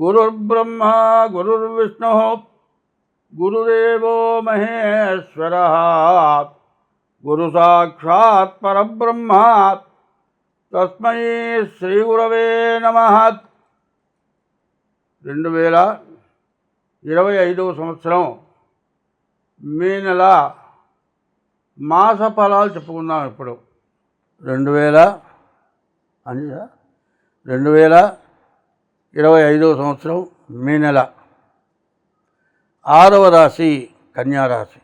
గురుర్బ్రహ్మ గురుర్విష్ణు గురుదేవో మహేశ్వర గురు సాక్షాత్ పరబ్రహ్మ తస్మై శ్రీ గురవే నమ రెండు వేల ఇరవై ఐదవ సంవత్సరం మే నెల మాస ఫలాలు చెప్పుకుందాం ఇప్పుడు. రెండు వేల అనిదా రెండు వేల ఇరవై ఐదవ సంవత్సరం మే నెల. ఆరవ రాశి కన్యారాశి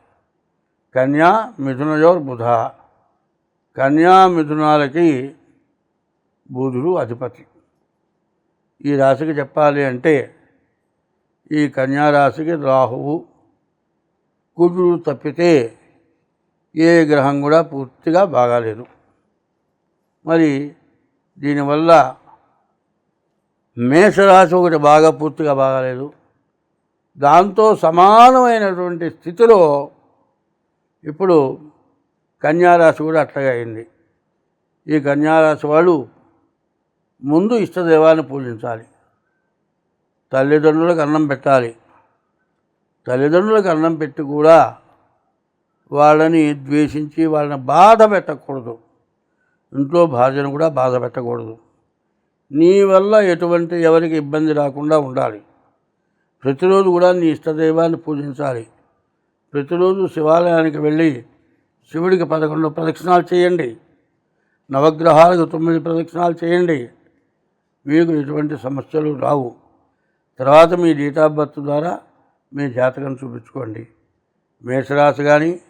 కన్యా మిథునయోర్ బుధ. కన్యా మిథునాలకి బుధుడు అధిపతి. ఈ రాశికి చెప్పాలి అంటే ఈ కన్యారాశికి రాహువు కుజుడు తప్పితే ఏ గ్రహం కూడా పూర్తిగా బాగాలేదు. మరి దీనివల్ల మేషరాశి ఒకటి బాగా పూర్తిగా బాగాలేదు. దాంతో సమానమైనటువంటి స్థితిలో ఇప్పుడు కన్యారాశి కూడా అట్లాగే అయింది. ఈ కన్యారాశి వాళ్ళు ముందు ఇష్టదేవాన్ని పూజించాలి. తల్లిదండ్రులకు అన్నం పెట్టాలి. తల్లిదండ్రులకు అన్నం పెట్టి కూడా వాళ్ళని ద్వేషించి వాళ్ళని బాధ పెట్టకూడదు. ఇంట్లో భార్యను కూడా బాధ పెట్టకూడదు. నీ వల్ల ఎటువంటి ఎవరికి ఇబ్బంది రాకుండా ఉండాలి. ప్రతిరోజు కూడా నీ ఇష్టదైవాన్ని పూజించాలి. ప్రతిరోజు శివాలయానికి వెళ్ళి శివుడికి పదకొండు ప్రదక్షిణాలు చేయండి. నవగ్రహాలకు తొమ్మిది ప్రదక్షిణాలు చేయండి. మీకు ఎటువంటి సమస్యలు రావు. తర్వాత మీ డేట్ ఆఫ్ బర్త్ ద్వారా మీ జాతకం చూపించుకోండి. మేషరాశి కానీ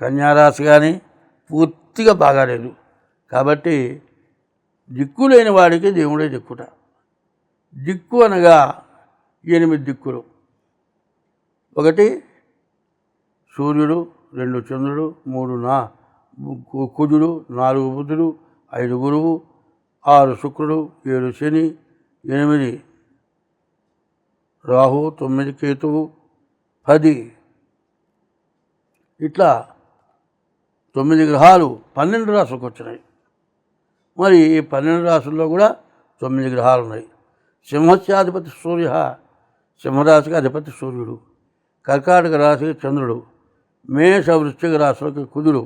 కన్యారాశి కానీ పూర్తిగా బాగాలేదు. కాబట్టి దిక్కు లేని వాడికి దేవుడే దిక్కుట. దిక్కు అనగా ఎనిమిది దిక్కులు. ఒకటి సూర్యుడు రెండు చంద్రుడు మూడు నా కు- కుజుడు నాలుగు బుధుడు ఐదు గురువు ఆరు శుక్రుడు ఏడు శని ఎనిమిది రాహు తొమ్మిది కేతువు పది. ఇట్లా తొమ్మిది గ్రహాలు పన్నెండు రాసుకొచ్చినాయి మరి ఈ పన్నెండు రాసుల్లో కూడా తొమ్మిది గ్రహాలు ఉన్నాయి. సింహస్యాధిపతి సూర్య సింహరాశికి అధిపతి సూర్యుడు కర్కాటక రాశికి చంద్రుడు మేష వృశ్చిక రాశులకి కుజుడు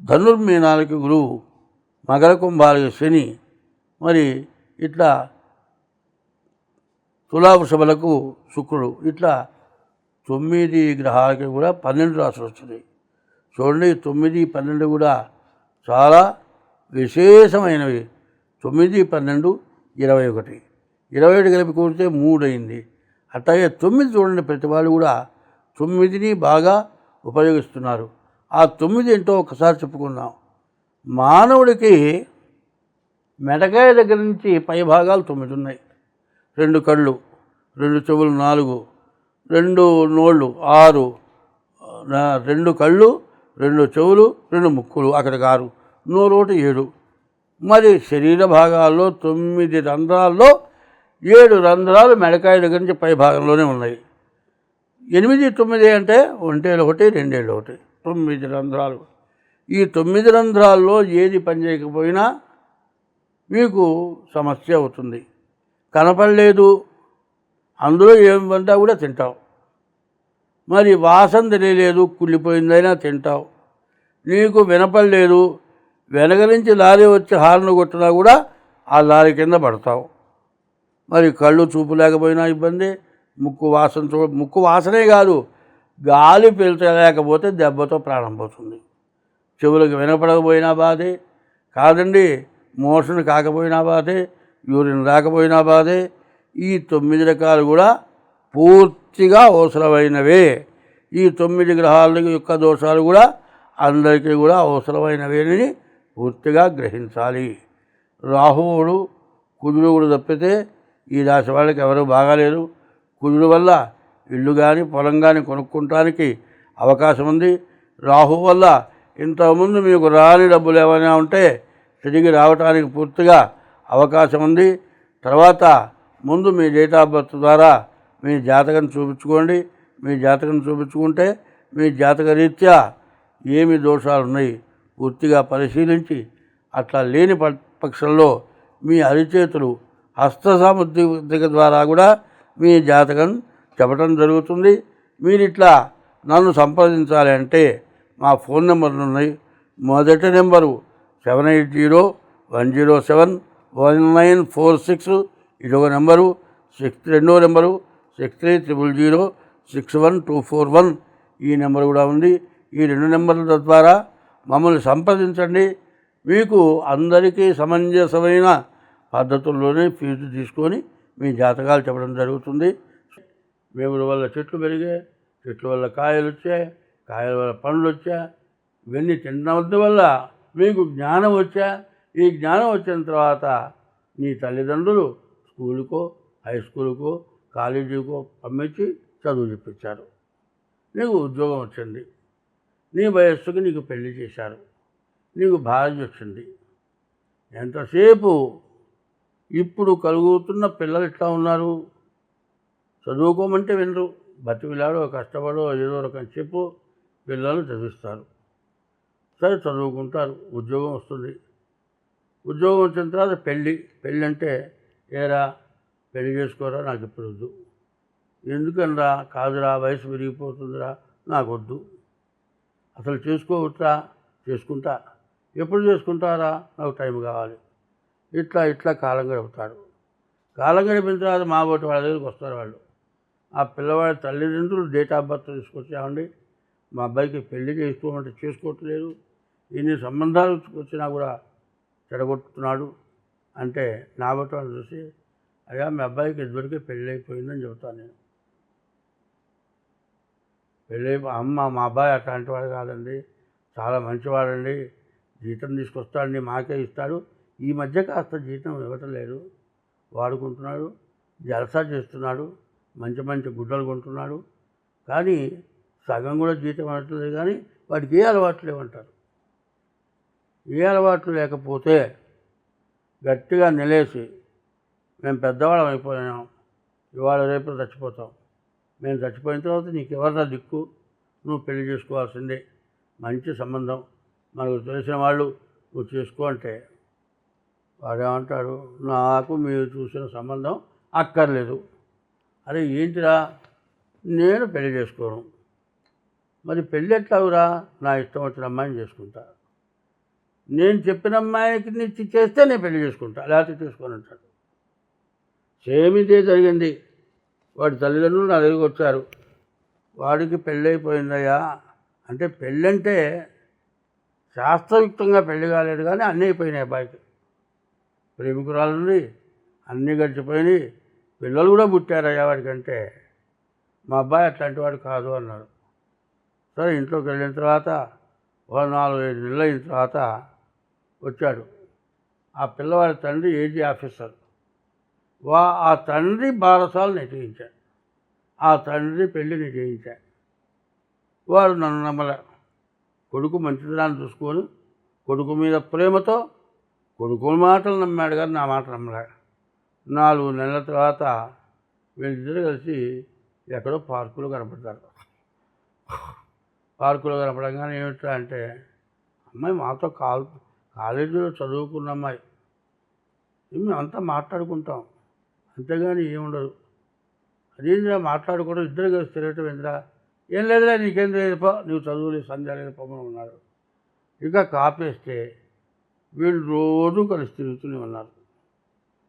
ధనుర్మీనాలకి గురువు మకర కుంభాలకి శని మరి ఇట్లా తులావృషభలకు శుక్రుడు ఇట్లా తొమ్మిది గ్రహాలకి కూడా పన్నెండు రాసులు వచ్చినాయి. చూడండి తొమ్మిది పన్నెండు కూడా చాలా విశేషమైనవి. తొమ్మిది పన్నెండు ఇరవై ఒకటి. ఇరవై ఒకటి కలిపి కూడితే మూడు అయింది. అట్లాగే తొమ్మిది చూడండి ప్రతి వాళ్ళు కూడా తొమ్మిదిని బాగా ఉపయోగిస్తున్నారు. ఆ తొమ్మిది ఏంటో ఒకసారి చెప్పుకుందాం. మానవుడికి మెడకాయ దగ్గర నుంచి పై భాగాలు తొమ్మిది ఉన్నాయి. రెండు కళ్ళు రెండు చెవులు నాలుగు రెండు నోళ్ళు ఆరు రెండు కళ్ళు రెండు చెవులు రెండు ముక్కులు అక్కడికి ఆరు నోరు ఏడు. మరి శరీర భాగాల్లో తొమ్మిది రంధ్రాల్లో ఏడు రంధ్రాలు మెడకాయ దగ్గర నుంచి పై భాగంలోనే ఉన్నాయి. ఎనిమిది తొమ్మిది అంటే ఒంటేళ్ళు ఒకటి రెండేళ్ళు ఒకటి. తొమ్మిది రంధ్రాలు. ఈ తొమ్మిది రంధ్రాల్లో ఏది పనిచేయకపోయినా మీకు సమస్య అవుతుంది. కనపడలేదు. అందులో ఏం పంటా కూడా తింటావు. మరి వాసన తెలియలేదు కుళ్ళిపోయిందైనా తింటావు. నీకు వినపడలేదు వెనక నుంచి లారీ వచ్చి హార్న్ కొట్టినా కూడా ఆ లారీ కింద పడతావు. మరి కళ్ళు చూపు లేకపోయినా ఇబ్బంది ముక్కు వాసన చూ ముక్కు వాసనే కాదు గాలి పీల్చలేకపోతే దెబ్బతో ప్రాణం పోతుంది. చెవులకు వినపడకపోయినా బాధే కాదండి మోషన్ కాకపోయినా బాధే యూరిన్ రాకపోయినా బాధే ఈ తొమ్మిది రకాలు కూడా పూర్తి పూర్తిగా అవసరమైనవే. ఈ తొమ్మిది గ్రహాల యొక్క దోషాలు కూడా అందరికీ కూడా అవసరమైనవేనని పూర్తిగా గ్రహించాలి. రాహువుడు కుజుడు కూడా తప్పితే ఈ రాశి వాళ్ళకి ఎవరు బాగాలేరు. కుజుడు వల్ల ఇల్లు కానీ పొలం కానీ కొనుక్కోవటానికి అవకాశం ఉంది. రాహు వల్ల ఇంతకుముందు మీకు రాని డబ్బులు ఏమైనా ఉంటే తిరిగి రావటానికి పూర్తిగా అవకాశం ఉంది. తర్వాత ముందు మీ డేట్ ఆఫ్ బర్త్ ద్వారా మీ జాతకం చూపించుకోండి. మీ జాతకం చూపించుకుంటే మీ జాతక రీత్యా ఏమి దోషాలు ఉన్నాయి పూర్తిగా పరిశీలించి అట్లా లేని ప- పక్షంలో మీ అరిచేతులు హస్త సాముద్రిక ద్వారా కూడా మీ జాతకం చెప్పడం జరుగుతుంది. మీరు ఇట్లా నన్ను సంప్రదించాలి అంటే మా ఫోన్ నెంబర్లు ఉన్నాయి. మొదటి number seven eight zero one zero seven one nine four six ఇదొక నెంబరు. సిక్స్ రెండో number six three triple zero six one two four one ఈ నెంబర్ కూడా ఉంది. ఈ రెండు నెంబర్ల ద్వారా మమ్మల్ని సంప్రదించండి. మీకు అందరికీ సమంజసమైన పద్ధతుల్లోనే ఫీజు తీసుకొని మీ జాతకాలు చెప్పడం జరుగుతుంది. వేముల వల్ల చెట్లు పెరిగాయి చెట్ల వల్ల కాయలు వచ్చాయి కాయల వల్ల పండ్లు వచ్చా ఇవన్నీ తినడం వల్ల మీకు జ్ఞానం వచ్చా ఈ జ్ఞానం వచ్చిన తర్వాత నీ తల్లిదండ్రులు స్కూలుకో హై స్కూలుకో కాలేజీకో పంపించి చదువు చెప్పించారు. నీకు ఉద్యోగం వచ్చింది. నీ వయస్సుకి నీకు పెళ్ళి చేశారు. నీకు భార్య వచ్చింది. ఎంతసేపు ఇప్పుడు కలుగుతున్న పిల్లలు ఎట్లా ఉన్నారు? చదువుకోమంటే వినరు. బతికిలాడో కష్టపడో ఏదో రకం చెప్పు. పిల్లలు చదివిస్తారు. సరే చదువుకుంటారు. ఉద్యోగం వస్తుంది. ఉద్యోగం వచ్చిన తర్వాత పెళ్ళి. పెళ్ళి అంటే ఏరా? పెళ్ళి చేసుకోరా? నాకు ఇప్పుడు వద్దు ఎందుకనరా? కాదురా వయసు పెరిగిపోతుందిరా. నాకు వద్దు అసలు చేసుకోవచ్చా? చేసుకుంటా. ఎప్పుడు చేసుకుంటారా? నాకు టైం కావాలి. ఇట్లా ఇట్లా కాలం గడుపుతాడు కాలం గడిపిన తర్వాత మా ఒకటి వాళ్ళ దగ్గరికి వస్తారు వాళ్ళు. ఆ పిల్లవాడి తల్లిదండ్రులు డేట్ ఆఫ్ బర్త్ తీసుకొచ్చామండి. మా అబ్బాయికి పెళ్ళి చేసుకోమంటే చేసుకోవట్లేదు. ఇన్ని సంబంధాలు వచ్చినా కూడా చెడగొట్టుతున్నాడు అంటే నా బట్టి చూసి అయ్యా మీ అబ్బాయికి ఇద్దరికి పెళ్ళి అయిపోయిందని చెబుతాను నేను. పెళ్ళి అమ్మ మా అబ్బాయి అట్లాంటి వాడు కాదండి. చాలా మంచివాడండి. జీతం తీసుకొస్తాడండి మాకే ఇస్తాడు. ఈ మధ్య కాస్త జీతం ఇవ్వటం లేదు వాడుకుంటున్నాడు జలసా చేస్తున్నాడు మంచి మంచి గుడ్డలు కొంటున్నాడు. కానీ సగం కూడా జీతం అనట్లేదు కానీ వాడికి ఏ అలవాట్లు లేవంటారు. ఏ అలవాట్లు లేకపోతే గట్టిగా నిలేసి మేము పెద్దవాళ్ళం అయిపోయాం ఇవాళ రేపు చచ్చిపోతాం. మేము చచ్చిపోయిన తర్వాత నీకు ఎవరినా దిక్కు? నువ్వు పెళ్ళి చేసుకోవాల్సిందే. మంచి సంబంధం. మనకు తెలిసిన వాళ్ళు నువ్వు చేసుకో అంటే వాడేమంటాడు? నాకు మీరు చూసిన సంబంధం అక్కర్లేదు. అరే ఏంటిరా? నేను పెళ్ళి చేసుకోను. మరి పెళ్ళి ఎట్లావురా నా ఇష్టం వచ్చిన అమ్మాయిని చేసుకుంటా. నేను చెప్పిన అమ్మాయికి నిచ్చి చేస్తే నేను పెళ్ళి చేసుకుంటా. లేకపోతే చేసుకోనంటాడు. అంటాడు జరిగింది? వాడి తల్లిదండ్రులు నా దగ్గరికి వచ్చారు. వాడికి పెళ్ళైపోయిందయ్యా. అంటే పెళ్ళంటే శాస్త్రయుక్తంగా పెళ్ళి కాలేదు కానీ అన్నీ అయిపోయినాయి అబ్బాయికి ప్రేమికురాలుంది అన్నీ గడిచిపోయినాయి. పిల్లలు కూడా పుట్టారయ్యా వాడికంటే. మా అబ్బాయి అట్లాంటి వాడు కాదు అన్నాడు సరే ఇంట్లోకి వెళ్ళిన తర్వాత ఓ నాలుగు ఐదు నెలలు అయిన తర్వాత వచ్చాడు. ఆ పిల్లవాడి తండ్రి ఏజీ ఆఫీసర్. వా ఆ తండ్రి బారసాలు నేను ఆ తండ్రి పెళ్ళి నేను వారు నన్ను నమ్మల. కొడుకు మంచితనాన్ని చూసుకొని కొడుకు మీద ప్రేమతో కొడుకు మాటలు నమ్మాడు కానీ నా మాట నమ్మలే. నాలుగు నెలల తర్వాత వీళ్ళిద్దరు కలిసి ఎక్కడో పార్కులో కనపడతారు పార్కులో కనపడంగానే ఏమిటా అంటే అమ్మాయి మాతో కాల్ కాలేజీలో చదువుకున్న అమ్మాయి. మేము అంతా మాట్లాడుకుంటాం. అంతేగాని ఏముండదు. అదేంద్రా మాట్లాడుకోవడం? ఇద్దరు కలిసి తిరగటం ఏంద్రా? ఏం లేదురా నీకేం లేదు పో నువ్వు చదువులే సంధ్య లేదు పొమ్మని ఉన్నాడు ఇంకా కాపేస్తే వీళ్ళు రోజు కలిసి తిరుగుతూనే ఉన్నారు.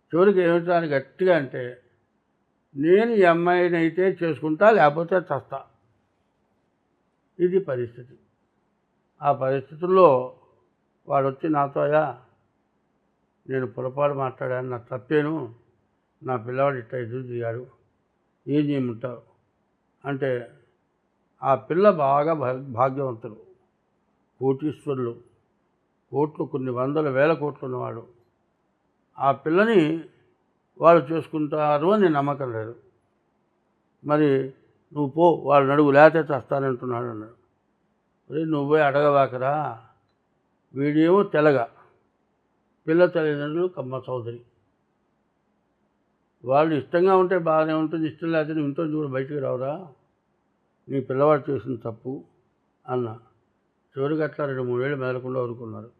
చివరికి ఏమిటానికి గట్టిగా అంటే నేను ఈ అమ్మాయిని అయితే చేసుకుంటా లేకపోతే చస్తా. ఇది పరిస్థితి. ఆ పరిస్థితుల్లో వాడు వచ్చి నాతో అయ్యా నేను పొరపాటు మాట్లాడాను నా తప్పేను. నా పిల్లవాడు ఇట్ట ఎదురు దిగాడు. ఏం చేయమంటావు? అంటే ఆ పిల్ల బాగా భాగ్యవంతుడు. కోటీశ్వరులు కోట్లు కొన్ని వందల వేల కోట్లు ఉన్నవాడు. ఆ పిల్లని వాళ్ళు చేసుకుంటారు అని నమ్మకం లేదు. మరి నువ్వు పో వాళ్ళు నడుగు లేతే చస్తానంటున్నాడు అన్నాడు. మరి నువ్వు పోయి అడగవాకరా వీడేమో తెలగ. పిల్ల తల్లిదండ్రులు కమ్మ చౌదరి వాళ్ళు ఇష్టంగా ఉంటే బాగానే ఉంటుంది ఇష్టం లేకపోతే నువ్వు ఇంట్లో చూడ బయటికి రావురా. నీ పిల్లవాడు చేసిన తప్పు అన్న. చివరికి అట్లా రెండు మూడేళ్ళు మెదలకుండా ఊరుకున్నారు.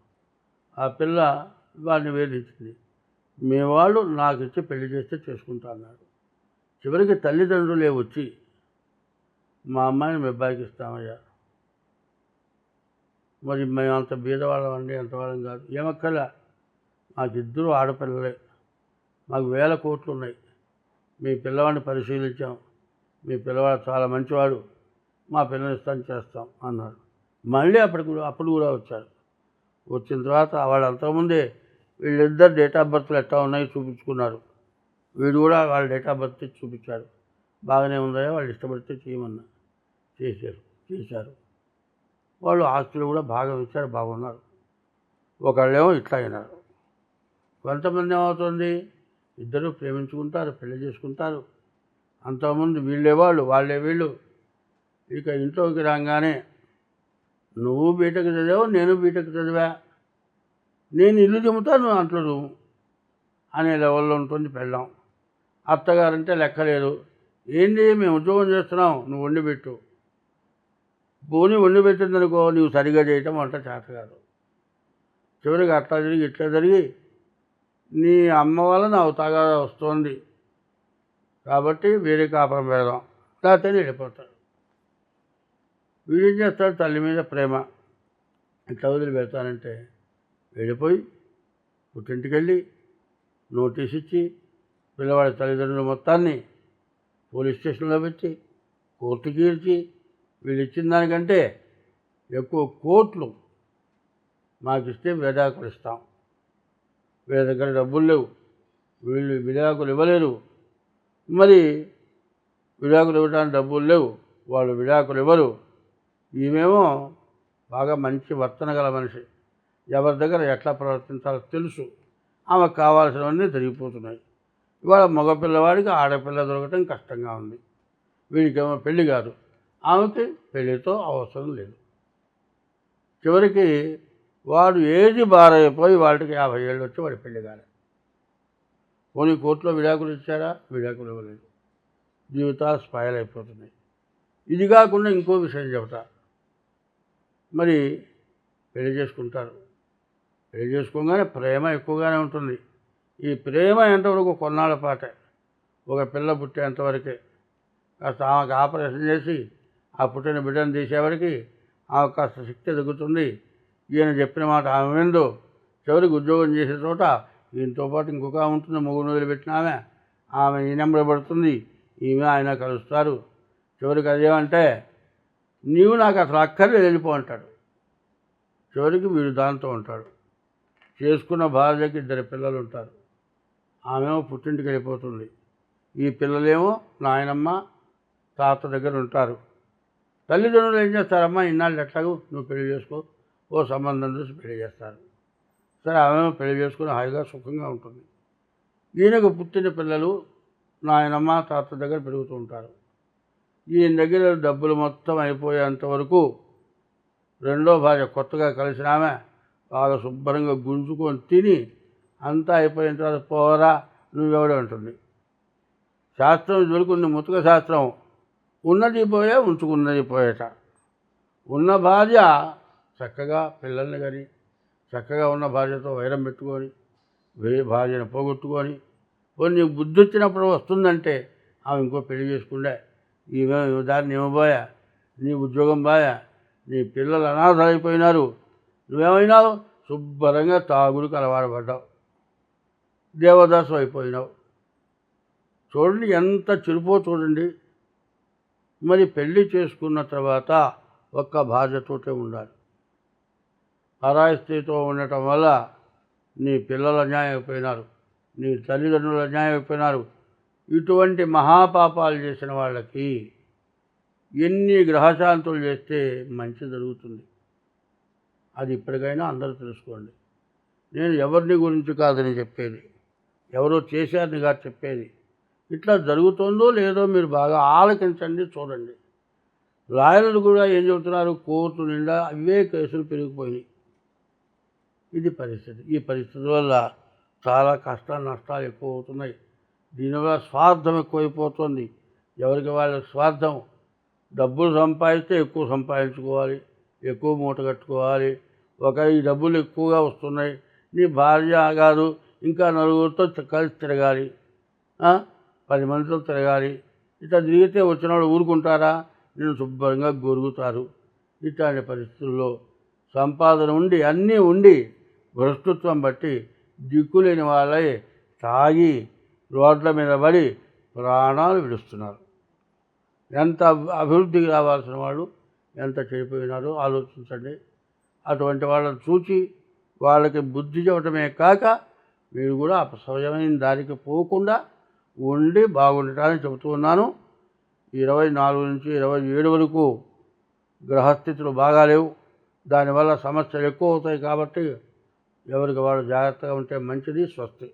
ఆ పిల్ల వాడిని వేధించింది. మీ వాళ్ళు నాకు ఇచ్చి పెళ్ళి చేస్తే చేసుకుంటా అన్నాడు. చివరికి తల్లిదండ్రులే వచ్చి మా అమ్మాయిని మీ అబ్బాయికి ఇస్తామయ్యా. మరి మేము అంత బీదవాళ్ళం అండి అంతవాళ్ళం కాదు. ఏమక్కర్లే మాకు ఇద్దరు ఆడపిల్లలే. మాకు వేల కోట్లు ఉన్నాయి. మీ పిల్లవాడిని పరిశీలించాం. మీ పిల్లవాడు చాలా మంచివాడు. మా పిల్లని ఇస్తాను చేస్తాం అన్నారు. మళ్ళీ అప్పటికి కూడా- అప్పుడు కూడా వచ్చారు. వచ్చిన తర్వాత వాళ్ళు అంతకుముందే వీళ్ళిద్దరు డేట్ ఆఫ్ బర్త్లు ఎట్లా ఉన్నాయో చూపించుకున్నారు. వీడు కూడా వాళ్ళ డేట్ ఆఫ్ బర్త్ చూపించారు చూపించాడు. బాగానే ఉన్నాయో వాళ్ళు ఇష్టపడితే చేయమన్నా చేశారు చేశారు. వాళ్ళు ఆస్తులు కూడా బాగా ఇచ్చారు బాగున్నారు. ఒకళ్ళేమో ఇట్లా అయినారు. కొంతమంది ఏమవుతుంది? ఇద్దరు ప్రేమించుకుంటారు పెళ్ళి చేసుకుంటారు. అంతకుముందు వీళ్ళే వాళ్ళు వాళ్ళే. వీళ్ళు ఇక ఇంట్లోకి రాగానే నువ్వు బీటెక్ చదివావు నేను బీటెక్ చదివా. నేను ఇల్లు చెబుతా నువ్వు అంట్లో నువ్వు అనే లెవెల్లో ఉంటుంది పెళ్ళాం. అత్తగారంటే లెక్కలేదు. ఏంటి మేము ఉద్యోగం చేస్తున్నాం నువ్వు వండిపెట్టు భూమి పోనీ వండి పెట్టిందనుకో నువ్వు సరిగా చేయటం వంట చేత కాదు చివరికి అట్లా జరిగి ఇట్లా జరిగి నీ అమ్మ వల్ల నాకు తగాద వస్తుంది. కాబట్టి వేరే కాపురం పెడదాం. తాతని వెళ్ళిపోతాడు. వీడేం చేస్తాడు? తల్లి మీద ప్రేమ. ఎంత వదిలి పెడతానంటే వెళ్ళిపోయి పుట్టింటికి వెళ్ళి నోటీస్ ఇచ్చి పిల్లవాడి తల్లిదండ్రుల మొత్తాన్ని పోలీస్ స్టేషన్లో పెట్టి కోర్టు తీర్చి వీళ్ళు ఇచ్చిన దానికంటే ఎక్కువ కోట్లు మాకు ఇస్తే విడాకులు ఇస్తాం. వీళ్ళ దగ్గర డబ్బులు లేవు. వీళ్ళు విడాకులు ఇవ్వలేరు. మరి విడాకులు ఇవ్వడానికి డబ్బులు లేవు. వాళ్ళు విడాకులు ఇవ్వరు. ఈమెమో బాగా మంచి వర్తన గల మనిషి. ఎవరి దగ్గర ఎట్లా ప్రవర్తించాలో తెలుసు. ఆమెకు కావాల్సినవన్నీ జరిగిపోతున్నాయి ఇవాళ మగపిల్లవాడికి ఆడపిల్ల దొరకటం కష్టంగా ఉంది. వీడికేమో పెళ్ళి కాదు. ఆమెకి పెళ్ళితో అవసరం లేదు. చివరికి వాడు ఏది బారైపోయి వాళ్ళకి యాభై ఏళ్ళు వచ్చి వాడి పెళ్ళి కాలే. పోనీ కోర్టులో విడాకులు ఇచ్చారా? విడాకులు ఇవ్వలేదు. జీవితాలు స్పాయిల్ అయిపోతున్నాయి. ఇది కాకుండా ఇంకో విషయం చెబుతా మరి పెళ్ళి చేసుకుంటారు. పెళ్ళి చేసుకోగానే ప్రేమ ఎక్కువగానే ఉంటుంది. ఈ ప్రేమ ఎంతవరకు కొన్నాళ్ళ పాటే? ఒక పిల్ల పుట్టేంతవరకే కాస్త ఆమెకు ఆపరేషన్ చేసి ఆ పుట్టిన బిడ్డను తీసేవరకు ఆమె కాస్త శక్తి తగ్గుతుంది. ఈయన చెప్పిన మాట ఆమె విందు. చివరికి ఉద్యోగం చేసే చోట ఈయనతో పాటు ఇంకొక ఆమె ఉంటుంది మొగుడు వదిలిపెట్టిన ఆమె. ఆమె ఈ నెంబర్ పడుతుంది ఈమె ఆయన కలుస్తారు. చివరికి అదేమంటే నీవు నాకు అసలు అక్కర్లేదు వెళ్ళిపో అంటాడు. చివరికి వీడు దాంతో ఉంటాడు. చేసుకున్న భార్యకి ఇద్దరు పిల్లలు ఉంటారు. ఆమెమో పుట్టింటికి వెళ్ళిపోతుంది. ఈ పిల్లలేమో నాయనమ్మ తాత దగ్గర ఉంటారు. తల్లిదండ్రులు ఏం చేస్తారమ్మా ఇన్నాళ్ళు ఎట్లాగూ? నువ్వు పెళ్ళి చేసుకో. ఓ సంబంధం చూసి పెళ్ళి చేస్తారు. సరే ఆమె పెళ్ళి చేసుకుని హాయిగా సుఖంగా ఉంటుంది. ఈయనకు పుట్టిన పిల్లలు నాయనమ్మ తాత దగ్గర పెరుగుతూ ఉంటారు. ఈయన దగ్గర డబ్బులు మొత్తం అయిపోయేంత వరకు రెండో భార్య కొత్తగా కలిసిన ఆమె బాగా శుభ్రంగా గుంజుకొని తిని అంతా అయిపోయిన తర్వాత పోరా నువ్వెవడే ఉంటుంది శాస్త్రం దొరుకుంది ముతుక శాస్త్రం. ఉన్నది పోయే ఉంచుకున్నది పోయేట. ఉన్న భార్య చక్కగా పిల్లల్ని కానీ చక్కగా ఉన్న భార్యతో వైరం పెట్టుకొని వేరే భార్యను పోగొట్టుకొని కొన్ని బుద్ధి వచ్చినప్పుడు వస్తుందంటే ఆమె ఇంకో పెళ్ళి చేసుకుండే ఈమె దాన్ని ఇవ్వబోయా నీ ఉద్యోగం బాయా నీ పిల్లలు అనాథలు అయిపోయినారు నువ్వేమైనావు శుభ్రంగా తాగుడికి అలవాటుపడ్డావు దేవదాసం అయిపోయినావు. చూడండి ఎంత చిరుపో చూడండి. మరి పెళ్ళి చేసుకున్న తర్వాత ఒక్క భార్యతోటే ఉండాలి. పరాయి ఉండటం వల్ల నీ పిల్లలు అన్యాయం అయిపోయినారు నీ తల్లిదండ్రులు అన్యాయం అయిపోయినారు ఇటువంటి మహాపాపాలు చేసిన వాళ్ళకి ఎన్ని గ్రహశాంతులు చేస్తే మంచి జరుగుతుంది. అది ఇప్పటికైనా అందరూ తెలుసుకోండి. నేను ఎవరిని గురించి కాదని చెప్పేది ఎవరో చేశారని కాదు చెప్పేది. ఇట్లా జరుగుతుందో లేదో మీరు బాగా ఆలకించండి చూడండి. లాయర్లు కూడా ఏం చెబుతున్నారు కోర్టు నిండా అవే కేసులు పెరిగిపోయినాయి. ఇది పరిస్థితి. ఈ పరిస్థితి వల్ల చాలా కష్ట నష్టాలు ఎక్కువ అవుతున్నాయి దీనివల్ల స్వార్థం ఎక్కువైపోతుంది. ఎవరికి వాళ్ళ స్వార్థం? డబ్బులు సంపాదిస్తే ఎక్కువ సంపాదించుకోవాలి. ఎక్కువ మూట కట్టుకోవాలి. ఒక ఈ డబ్బులు ఎక్కువగా వస్తున్నాయి. నీ భార్య గారు ఇంకా నలుగురితో కలిసి తిరగాలి. పది మందితో తిరగాలి. ఇట్లా తిరిగితే వాళ్ళు ఊరుకుంటారా? నేను శుభ్రంగా గొరుగుతారు. ఇట్లాంటి పరిస్థితుల్లో సంపాదన ఉండి అన్నీ ఉండి భ్రష్టత్వం బట్టి దిక్కులేని వాళ్ళే తాగి రోడ్ల మీద పడి ప్రాణాలు విడుస్తున్నారు. ఎంత అభివృద్ధికి రావాల్సిన వాళ్ళు ఎంత చెడిపోయినారో ఆలోచించండి. అటువంటి వాళ్ళని చూచి వాళ్ళకి బుద్ధి చెప్పటమే కాక మీరు కూడా అపసవ్యమైన దారికి పోకుండా ఉండి బాగుండటాన్ని చెబుతూ ఉన్నాను. ఇరవై నాలుగు నుంచి ఇరవై ఏడు వరకు గ్రహస్థితులు బాగాలేవు. దానివల్ల సమస్యలు ఎక్కువ అవుతాయి కాబట్టి ఎవరికి వాళ్ళు జాగ్రత్తగా ఉంటే మంచిది స్వస్తి.